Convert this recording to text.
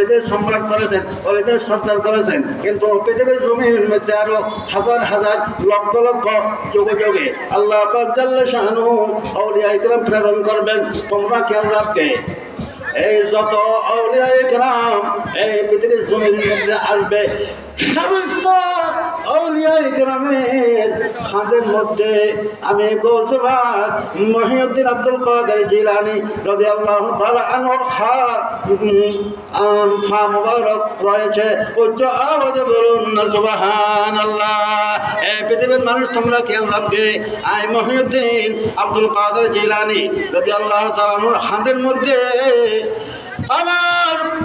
ওলিদের সম্রাট করেছেন ওলিদের সর্দার করেছেন। কিন্তু পৃথিবীর জমির মধ্যে আরও হাজার হাজার লক্ষ লক্ষ যুগে যুগে আল্লাহ শাহানু প্রেরণ করবেন। তোমরা কেন রাখবে, এই যত আউলিয়া এই পৃথিবীর জমির মধ্যে আসবে, সমস্ত আউলিয়া খাদের মধ্যে আমি গৌসবাদ মহিউদ্দিন আব্দুল কাদের জিলানি রদি আল্লাহ খাদ আম ফা মুবারক রয়েছে। উচ্চ আওয়াজে বলুন না সুবহানাল্লাহ। এই পৃথিবীর মানুষ তোমরা কেন রাখবে আই মহিউদ্দিন আব্দুল কাদের জিলানি রদি আল্লাহ তাআলা আনহর হাতের মধ্যে। আমার